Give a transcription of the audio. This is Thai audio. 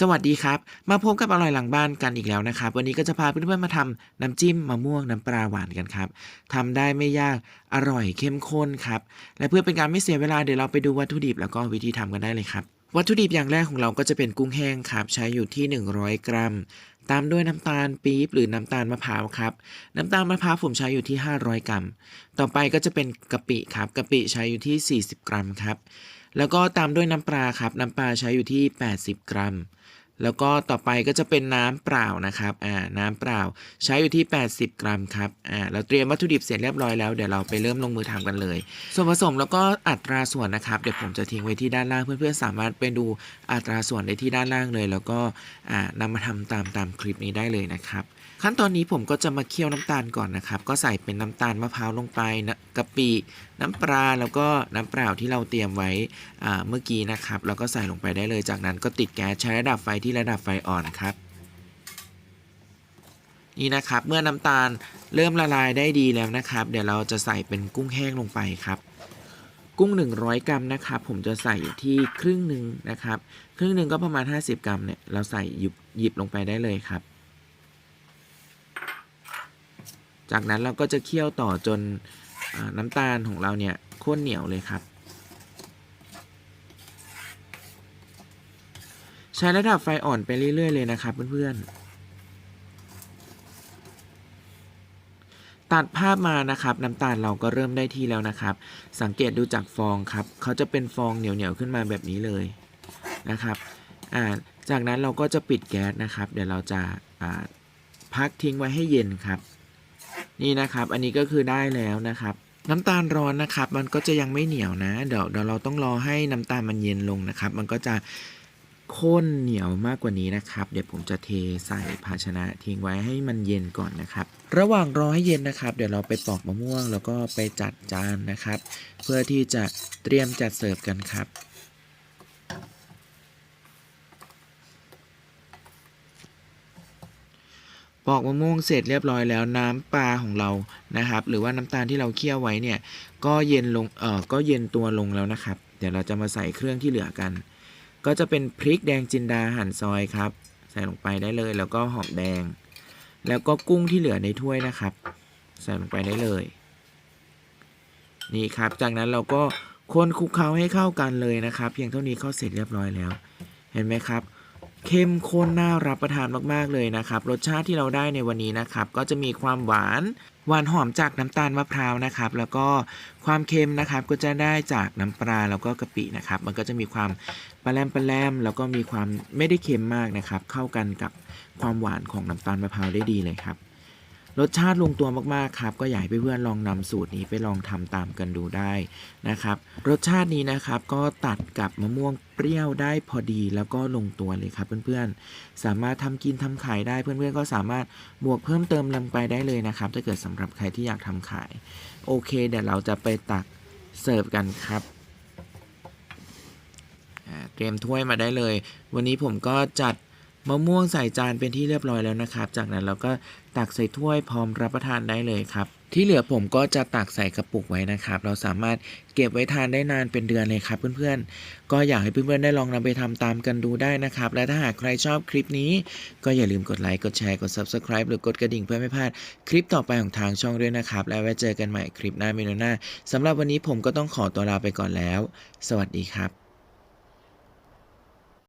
สวัสดีครับ มาพบกับอร่อยหลังบ้านกันอีกแล้วนะครับ วันนี้ก็จะพาเพื่อนๆมาทำน้ำจิ้มมะม่วงน้ำปลาหวานกันครับทำได้ไม่ยากอร่อยเข้มข้นครับ และเพื่อเป็นการไม่เสียเวลาเดี๋ยวเราไปดูวัตถุดิบแล้วก็วิธีทำกันได้เลยครับ วัตถุดิบอย่างแรกของเราก็จะเป็นกุ้งแห้งครับ ใช้อยู่ที่ 100 กรัม ตามด้วยน้ำตาลปี๊บหรือน้ำตาลมะพร้าวครับ น้ำตาลมะพร้าวผมใช้อยู่ที่ 500 กรัม ต่อไปก็จะเป็นกะปิครับกะปิใช้อยู่ที่ 40 กรัมครับ แล้วก็ตามด้วยน้ำปลาครับ น้ำปลาใช้อยู่ที่ 80 กรัม แล้วก็ต่อไปก็จะเป็นน้ำเปล่านะครับอ่าน้ำเปล่าใช้อยู่ที่ 80 กรัมครับอ่าเราเตรียมวัตถุดิบเสร็จเรียบร้อยแล้วเดี๋ยวเราไปเริ่มลงมือทำกันเลย ส่วนผสมแล้วก็อัตราส่วนนะครับเดี๋ยวผมจะทิ้งไว้ที่ด้านล่างเพื่อนๆสามารถไปดูอัตราส่วนได้ที่ด้านล่างเลย แล้วก็อ่านำมาทำตามตามคลิปนี้ได้เลยนะครับขั้นตอนนี้ผมก็จะมาเคี่ยวน้ำตาลก่อนนะครับ ก็ใส่เป็นน้ำตาลมะพร้าวลงไปนะกะปิน้ำปลาแล้วก็น้ำเปล่าที่เราเตรียมไว้อ่าเมื่อกี้นะครับ แล้วก็ใส่ลงไปได้เลยจากนั้นก็ติดแก๊สใช้ระดับไฟที่ระดับไฟอ่อนครับ นี่นะครับเมื่อน้ำตาลเริ่มละลายได้ดีแล้วนะครับ เดี๋ยวเราจะใส่เป็นกุ้งแห้งลงไปครับ กุ้ง 100 กรัมนะครับ ผมจะใส่อยู่ที่ครึ่งหนึ่งนะครับ ครึ่งหนึ่งก็ประมาณ 50 กรัมเนี่ยเราใส่หยิบหยิบลงไปได้เลยครับ จากนั้นเราก็จะเคี่ยวต่อจนอน้ำตาลของเราเนี่ยข้นเหนียวเลยครับ ช้ระดับไฟอ่อนไปเรื่อย ๆ เลยนะครับเพื่อนๆ ตัดภาพมานะครับน้ำตาลเราก็เริ่มได้ที่แล้วนะครับ สังเกตดูจากฟองครับเขาจะเป็นฟองเหนียวๆขึ้นมาแบบนี้เลยนะครับอ่าจากนั้นเราก็จะปิดแก๊สนะครับ เดี๋ยวเราจะอ่าพักทิ้งไว้ให้เย็นครับ นี่นะครับ อันนี้ก็คือได้แล้วนะครับน้ำตาลร้อนนะครับ มันก็จะยังไม่เหนียวนะ เดี๋ยวเดี๋ยวเราต้องรอให้น้ำตาลมันเย็นลงนะครับ มันก็จะ ข้นเหนียวมากกว่านี้นะครับ เดี๋ยวผมจะเทใส่ภาชนะทิ้งไว้ให้มันเย็นก่อนนะครับ ระหว่างรอให้เย็นนะครับ เดี๋ยวเราไปปอกมะม่วง แล้วก็ไปจัดจานนะครับ เพื่อที่จะเตรียมจัดเสิร์ฟกันครับปอกมะม่วงเสร็จเรียบร้อยแล้วน้ำปลาของเรานะครับ หรือว่าน้ำตาลที่เราเคี่ยวไว้เนี่ย ก็เย็นลงเอ่อก็เย็นตัวลงแล้วนะครับ เดี๋ยวเราจะมาใส่เครื่องที่เหลือกัน ก็จะเป็นพริกแดงจินดาหั่นซอยครับ ใส่ลงไปได้เลย แล้วก็หอมแดง แล้วก็กุ้งที่เหลือในถ้วยนะครับ ใส่ลงไปได้เลย นี่ครับ จากนั้นเราก็คนคลุกเคล้าให้เข้ากันเลยนะครับ เพียงเท่านี้เข้าเสร็จเรียบร้อยแล้ว เห็นไหมครับ เข้มข้นน่ารับประทานมาก ๆ เลยนะครับ รสชาติที่เราได้ในวันนี้นะครับ ก็จะมีความหวานหวานหอมจากน้ำตาลมะพร้าวนะครับ แล้วก็ความเค็มนะครับก็จะได้จากน้ำปลาแล้วก็กะปินะครับ มันก็จะมีความปลาแรมปลาแรมแล้วก็มีความไม่ได้เค็มมากนะครับ เข้ากันกับความหวานของน้ำตาลมะพร้าวได้ดีเลยครับ รสชาติลงตัวมากๆครับ ก็อยากให้เพื่อนๆลองนำสูตรนี้ไปลองทำตามกันดูได้นะครับ รสชาตินี้นะครับก็ตัดกับมะม่วงเปรี้ยวได้พอดีแล้วก็ลงตัวเลยครับเพื่อนๆ สามารถทำกินทำขายได้เพื่อนๆ ก็สามารถบวกเพิ่มเติมลงไปได้เลยนะครับ ถ้าเกิดสำหรับใครที่อยากทำขาย โอเค เดี๋ยวเราจะไปตักเสิร์ฟกันครับเตรียมถ้วยมาได้เลย วันนี้ผมก็จัด มะม่วงใส่จานเป็นที่เรียบร้อยแล้วนะครับ จากนั้นเราก็ตักใส่ถ้วยพร้อมรับประทานได้เลยครับ ที่เหลือผมก็จะตักใส่กระปุกไว้นะครับ เราสามารถเก็บไว้ทานได้นานเป็นเดือนเลยครับเพื่อนๆ ก็อยากให้เพื่อนๆได้ลองนำไปทำตามกันดูได้นะครับ และถ้าหากใครชอบคลิปนี้ ก็อย่าลืมกดไลค์ กดแชร์ กด Subscribe หรือกดกระดิ่งเพื่อไม่พลาดคลิปต่อไปของทางช่องด้วยนะครับ แล้วไว้เจอกันใหม่คลิปหน้าเมนูหน้าสำหรับวันนี้ผมก็ต้องขอตัวลาไปก่อนแล้ว สวัสดีครับ